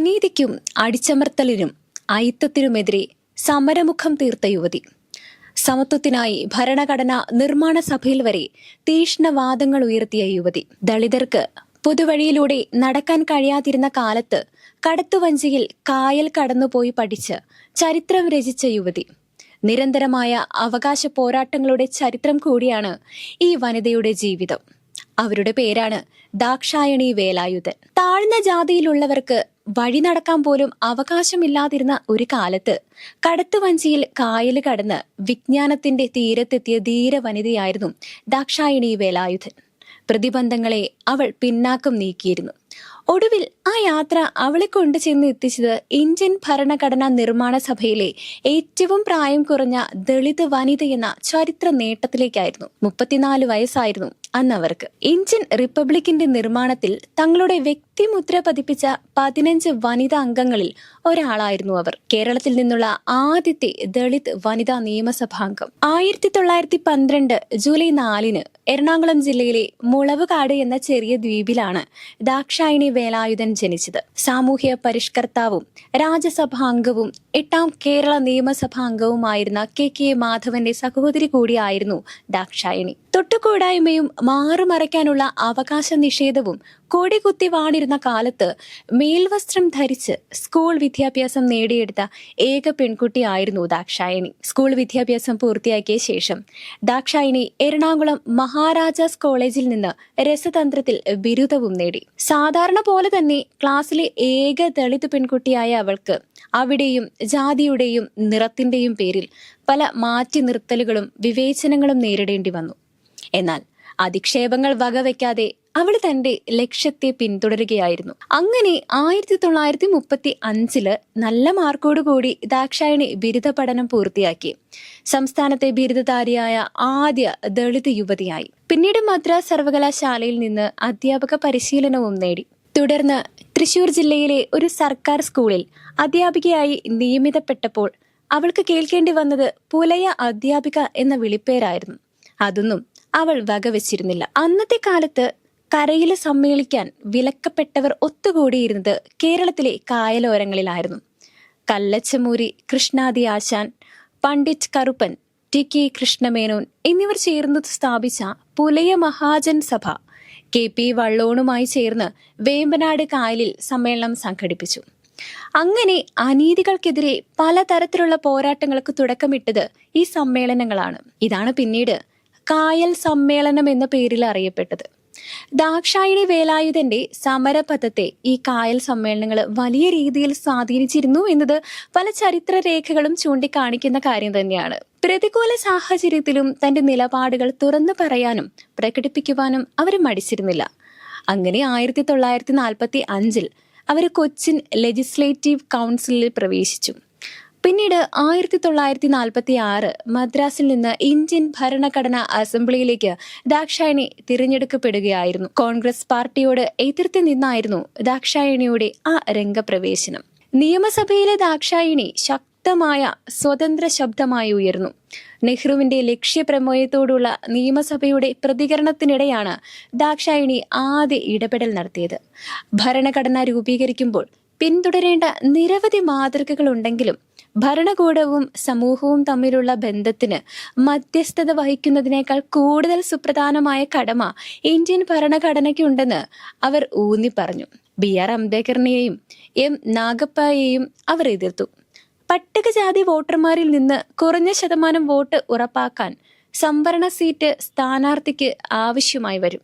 അനീതിക്കും അടിച്ചമർത്തലിനും അയിത്തത്തിനുമെതിരെ സമരമുഖം തീർത്ത യുവതി. സമത്വത്തിനായി ഭരണഘടന നിർമ്മാണ സഭയിൽ വരെ തീഷ്ണവാദങ്ങൾ ഉയർത്തിയ യുവതി. ദളിതർക്ക് പൊതുവഴിയിലൂടെ നടക്കാൻ കഴിയാതിരുന്ന കാലത്ത് കടത്തുവഞ്ചിയിൽ കായൽ കടന്നുപോയി പഠിച്ച് ചരിത്രം രചിച്ച യുവതി. നിരന്തരമായ അവകാശ പോരാട്ടങ്ങളുടെ ചരിത്രം കൂടിയാണ് ഈ വനിതയുടെ ജീവിതം. അവരുടെ പേരാണ് ദാക്ഷായണി വേലായുധൻ. താഴ്ന്ന ജാതിയിലുള്ളവർക്ക് വഴി നടക്കാൻ പോലും അവകാശമില്ലാതിരുന്ന ഒരു കാലത്ത് കടത്തുവഞ്ചിയിൽ കായൽ കടന്ന് വിജ്ഞാനത്തിന്റെ തീരത്തെത്തിയ ധീര വനിതയായിരുന്നു ദാക്ഷായണി വേലായുധൻ. പ്രതിബന്ധങ്ങളെ അവൾ പിന്നാക്കം നീക്കിയിരുന്നു. ഒടുവിൽ ആ യാത്ര അവളെ കൊണ്ടു ചെന്ന് എത്തിച്ചത് ഇന്ത്യൻ ഭരണഘടനാ നിർമ്മാണ സഭയിലെ ഏറ്റവും പ്രായം കുറഞ്ഞ ദളിത് വനിത എന്ന ചരിത്ര നേട്ടത്തിലേക്കായിരുന്നു. മുപ്പത്തിനാല് വയസ്സായിരുന്നു അന്ന് അവർക്ക് ഇന്ത്യൻ റിപ്പബ്ലിക്കിന്റെ നിർമ്മാണത്തിൽ തങ്ങളുടെ വ്യക്തിമുദ്ര പതിപ്പിച്ച പതിനഞ്ച് വനിതാ അംഗങ്ങളിൽ ഒരാളായിരുന്നു അവർ. കേരളത്തിൽ നിന്നുള്ള ആദ്യത്തെ ദളിത് വനിതാ നിയമസഭാംഗം. ആയിരത്തി തൊള്ളായിരത്തി പന്ത്രണ്ട് ജൂലൈ നാലിന് എറണാകുളം ജില്ലയിലെ മുളവുകാട് എന്ന ചെറിയ ദ്വീപിലാണ് ദാക്ഷായണി വേലായുധൻ ജനിച്ചത്. സാമൂഹ്യ പരിഷ്കർത്താവും രാജ്യസഭാംഗവും എട്ടാം കേരള നിയമസഭാംഗവുമായിരുന്ന കെ കെ മാധവന്റെ സഹോദരി കൂടിയായിരുന്നു ദാക്ഷായണി. തൊട്ടുകൂടായ്മയും മാറുമറയ്ക്കാനുള്ള അവകാശ നിഷേധവും കൊടികുത്തി വാണിരുന്ന കാലത്ത് മേൽവസ്ത്രം ധരിച്ച് സ്കൂൾ വിദ്യാഭ്യാസം നേടിയെടുത്ത ഏക പെൺകുട്ടിയായിരുന്നു ദാക്ഷായണി. സ്കൂൾ വിദ്യാഭ്യാസം പൂർത്തിയാക്കിയ ശേഷം ദാക്ഷായണി എറണാകുളം മഹാരാജാസ് കോളേജിൽ നിന്ന് രസതന്ത്രത്തിൽ ബിരുദവും നേടി. സാധാരണ പോലെ തന്നെ ക്ലാസ്സിലെ ഏക ദളിത് പെൺകുട്ടിയായ അവൾക്ക് അവിടെയും ജാതിയുടെയും നിറത്തിന്റെയും പേരിൽ പല മാറ്റി നിർത്തലുകളും വിവേചനങ്ങളും നേരിടേണ്ടി വന്നു. എന്നാൽ അധിക്ഷേപങ്ങൾ വകവെക്കാതെ അവൾ തന്റെ ലക്ഷ്യത്തെ പിന്തുടരുകയായിരുന്നു. അങ്ങനെ ആയിരത്തി തൊള്ളായിരത്തി മുപ്പത്തി അഞ്ചിൽ നല്ല മാർക്കോടുകൂടി ദാക്ഷായണി ബിരുദ പഠനം പൂർത്തിയാക്കി. സംസ്ഥാനത്തെ ബിരുദധാരിയായ ആദ്യ ദളിത് യുവതിയായി. പിന്നീട് മദ്രാസ് സർവകലാശാലയിൽ നിന്ന് അധ്യാപക പരിശീലനവും നേടി. തുടർന്ന് തൃശൂർ ജില്ലയിലെ ഒരു സർക്കാർ സ്കൂളിൽ അധ്യാപികയായി നിയമിതപ്പെട്ടപ്പോൾ അവൾക്ക് കേൾക്കേണ്ടി വന്നത് പുലയ അധ്യാപിക എന്ന വിളിപ്പേരായിരുന്നു. അതൊന്നും അവൾ വകവെച്ചിരുന്നില്ല അന്നത്തെ കാലത്ത് കരയിൽ സമ്മേളിക്കാൻ വിലക്കപ്പെട്ടവർ ഒത്തുകൂടിയിരുന്നത് കേരളത്തിലെ കായലോരങ്ങളിലായിരുന്നു. കല്ലച്ചമൂരി കൃഷ്ണാദി ആശാൻ പണ്ഡിറ്റ് കറുപ്പൻ ടി കെ കൃഷ്ണമേനോൻ എന്നിവർ ചേർന്ന് സ്ഥാപിച്ച പുലയ മഹാജൻ സഭ കെ പി വള്ളോണുമായി ചേർന്ന് വേമ്പനാട് കായലിൽ സമ്മേളനം സംഘടിപ്പിച്ചു. അങ്ങനെ അനീതികൾക്കെതിരെ പലതരത്തിലുള്ള പോരാട്ടങ്ങൾക്ക് തുടക്കമിട്ടത് ഈ സമ്മേളനങ്ങളാണ്. ഇതാണ് പിന്നീട് കായൽ സമ്മേളനം എന്ന പേരിൽ അറിയപ്പെട്ടത്. ദാക്ഷായണി വേലായുധന്റെ സമരപഥത്തെ ഈ കായൽ സമ്മേളനങ്ങൾ വലിയ രീതിയിൽ സ്വാധീനിച്ചിരുന്നു എന്നത് പല ചരിത്ര രേഖകളും ചൂണ്ടിക്കാണിക്കുന്ന കാര്യം തന്നെയാണ്. പ്രതികൂല സാഹചര്യത്തിലും തന്റെ നിലപാടുകൾ തുറന്നു പറയാനും പ്രകടിപ്പിക്കുവാനും അവർ മടിച്ചിരുന്നില്ല. അങ്ങനെ ആയിരത്തി തൊള്ളായിരത്തി നാൽപ്പത്തി അഞ്ചിൽ അവർ കൊച്ചിൻ ലെജിസ്ലേറ്റീവ് കൗൺസിലിൽ പ്രവേശിച്ചു. പിന്നീട് ആയിരത്തി തൊള്ളായിരത്തി നാൽപ്പത്തി ആറ് മദ്രാസിൽ നിന്ന് ഇന്ത്യൻ ഭരണഘടന അസംബ്ലിയിലേക്ക് ദാക്ഷായണി തിരഞ്ഞെടുക്കപ്പെടുകയായിരുന്നു. കോൺഗ്രസ് പാർട്ടിയോട് എതിർത്ത് നിന്നായിരുന്നു ദാക്ഷായണിയുടെ ആ രംഗപ്രവേശനം. നിയമസഭയിലെ ദാക്ഷായണി ശക്തമായ സ്വതന്ത്ര ശബ്ദമായി ഉയർന്നു. നെഹ്റുവിന്റെ ലക്ഷ്യപ്രമേയത്തോടുള്ള നിയമസഭയുടെ പ്രതികരണത്തിനിടെയാണ് ദാക്ഷായണി ആദ്യ ഇടപെടൽ നടത്തിയത്. ഭരണഘടന രൂപീകരിക്കുമ്പോൾ പിന്തുടരേണ്ട നിരവധി മാതൃകകളുണ്ടെങ്കിലും ഭരണകൂടവും സമൂഹവും തമ്മിലുള്ള ബന്ധത്തിന് മധ്യസ്ഥത വഹിക്കുന്നതിനേക്കാൾ കൂടുതൽ സുപ്രധാനമായ കടമ ഇന്ത്യൻ ഭരണഘടനയ്ക്കുണ്ടെന്ന് അവർ ഊന്നി പറഞ്ഞു. ബി ആർ അംബേദ്കറിനെയും എം നാഗപ്പയെയും അവർ എതിർത്തു. പട്ടികജാതി വോട്ടർമാരിൽ നിന്ന് കുറഞ്ഞ ശതമാനം വോട്ട് ഉറപ്പാക്കാൻ സംവരണ സീറ്റ് സ്ഥാനാർത്ഥിക്ക് ആവശ്യമായി വരും.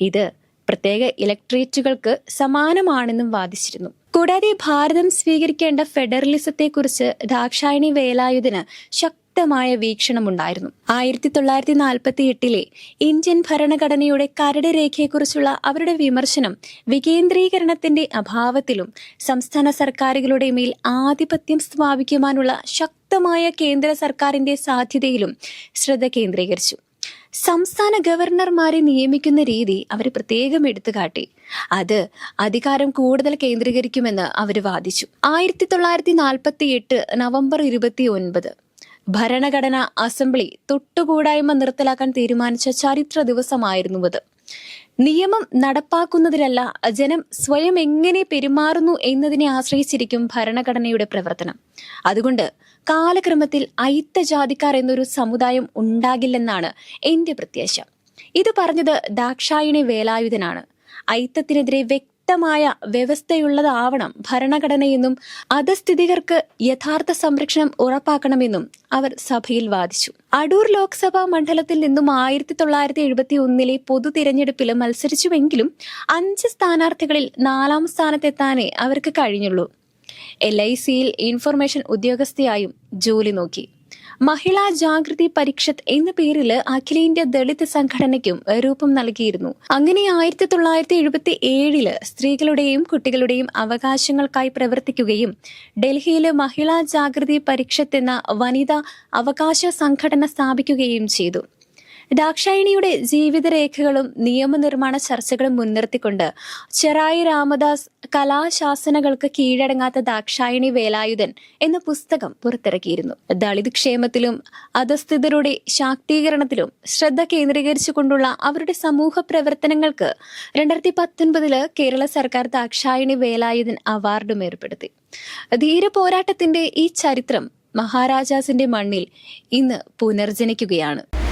ഇത് പ്രത്യേക ഇലക്ട്രേറ്റുകൾക്ക് സമാനമാണെന്നും വാദിച്ചിരുന്നു. കൂടാതെ ഭാരതം സ്വീകരിക്കേണ്ട ഫെഡറലിസത്തെക്കുറിച്ച് ദാക്ഷായണി വേലായുധന് ശക്തമായ വീക്ഷണമുണ്ടായിരുന്നു. ആയിരത്തി തൊള്ളായിരത്തി നാൽപ്പത്തി എട്ടിലെ ഇന്ത്യൻ ഭരണഘടനയുടെ കരട് രേഖയെക്കുറിച്ചുള്ള അവരുടെ വിമർശനം വികേന്ദ്രീകരണത്തിന്റെ അഭാവത്തിലും സംസ്ഥാന സർക്കാരുകളുടെ മേൽ ആധിപത്യം സ്ഥാപിക്കുവാനുള്ള ശക്തമായ കേന്ദ്ര സർക്കാരിന്റെ സാധ്യതയിലും ശ്രദ്ധ കേന്ദ്രീകരിച്ചു. സംസ്ഥാന ഗവർണർമാരെ നിയമിക്കുന്ന രീതി അവർ പ്രത്യേകം എടുത്തു കാട്ടി അത് അധികാരം കൂടുതൽ കേന്ദ്രീകരിക്കുമെന്ന് അവർ വാദിച്ചു. ആയിരത്തി തൊള്ളായിരത്തി നാൽപ്പത്തി എട്ട് നവംബർ ഇരുപത്തി ഒൻപത് ഭരണഘടനാ അസംബ്ലി തൊട്ടുകൂടായ്മ നിർത്തലാക്കാൻ തീരുമാനിച്ച ചരിത്ര ദിവസമായിരുന്നു അത്. നിയമം നടപ്പാക്കുന്നതിലല്ല ജനം സ്വയം എങ്ങനെ പെരുമാറുന്നു എന്നതിനെ ആശ്രയിച്ചിരിക്കും ഭരണഘടനയുടെ പ്രവർത്തനം. അതുകൊണ്ട് കാലക്രമത്തിൽ അയിത്ത ജാതിക്കാർ എന്നൊരു സമുദായം ഉണ്ടാകില്ലെന്നാണ് എന്റെ പ്രത്യാശ. ഇത് പറഞ്ഞത് ദാക്ഷായണി വേലായുധനാണ്. അയിത്തത്തിനെതിരെ വ്യക്തമായ വ്യവസ്ഥയുള്ളതാവണം ഭരണഘടനയെന്നും അധസ്ഥിതികർക്ക് യഥാർത്ഥ സംരക്ഷണം ഉറപ്പാക്കണമെന്നും അവർ സഭയിൽ വാദിച്ചു. അടൂർ ലോക്സഭാ മണ്ഡലത്തിൽ നിന്നും ആയിരത്തി തൊള്ളായിരത്തി എഴുപത്തി ഒന്നിലെ പൊതു തിരഞ്ഞെടുപ്പിൽ മത്സരിച്ചുവെങ്കിലും അഞ്ച് സ്ഥാനാർത്ഥികളിൽ നാലാം സ്ഥാനത്തെത്താനേ അവർക്ക് കഴിഞ്ഞുള്ളൂ. എൽ ഐ സിയിൽ ഇൻഫർമേഷൻ ഉദ്യോഗസ്ഥയായും ജോലി നോക്കി. മഹിളാ ജാഗൃതി പരിഷത്ത് എന്ന പേരിൽ അഖിലേന്ത്യാ ദളിത് സംഘടനയ്ക്കും രൂപം നൽകിയിരുന്നു. അങ്ങനെ ആയിരത്തി തൊള്ളായിരത്തി എഴുപത്തി ഏഴിൽ സ്ത്രീകളുടെയും കുട്ടികളുടെയും അവകാശങ്ങൾക്കായി പ്രവർത്തിക്കുകയും ഡൽഹിയിലെ മഹിളാ ജാഗൃതി പരിഷത്ത് എന്ന വനിതാ അവകാശ സംഘടന സ്ഥാപിക്കുകയും ചെയ്തു. ദാക്ഷായണിയുടെ ജീവിതരേഖകളും നിയമനിർമ്മാണ ചർച്ചകളും മുൻനിർത്തിക്കൊണ്ട് ചെറായി രാമദാസ് കലാശാസനകൾക്ക് കീഴടങ്ങാത്ത ദാക്ഷായണി വേലായുധൻ എന്ന പുസ്തകം പുറത്തിറക്കിയിരുന്നു. ദളിത് ക്ഷേമത്തിലും അധസ്ഥിതരുടെ ശാക്തീകരണത്തിലും ശ്രദ്ധ കേന്ദ്രീകരിച്ചുകൊണ്ടുള്ള അവരുടെ സമൂഹ പ്രവർത്തനങ്ങൾക്ക് രണ്ടായിരത്തി പത്തൊൻപതിൽ കേരള സർക്കാർ ദാക്ഷായണി വേലായുധൻ അവാർഡും ഏർപ്പെടുത്തി. ധീര പോരാട്ടത്തിന്റെ ഈ ചരിത്രം മഹാരാജാസിന്റെ മണ്ണിൽ ഇന്ന് പുനർജനിക്കുകയാണ്.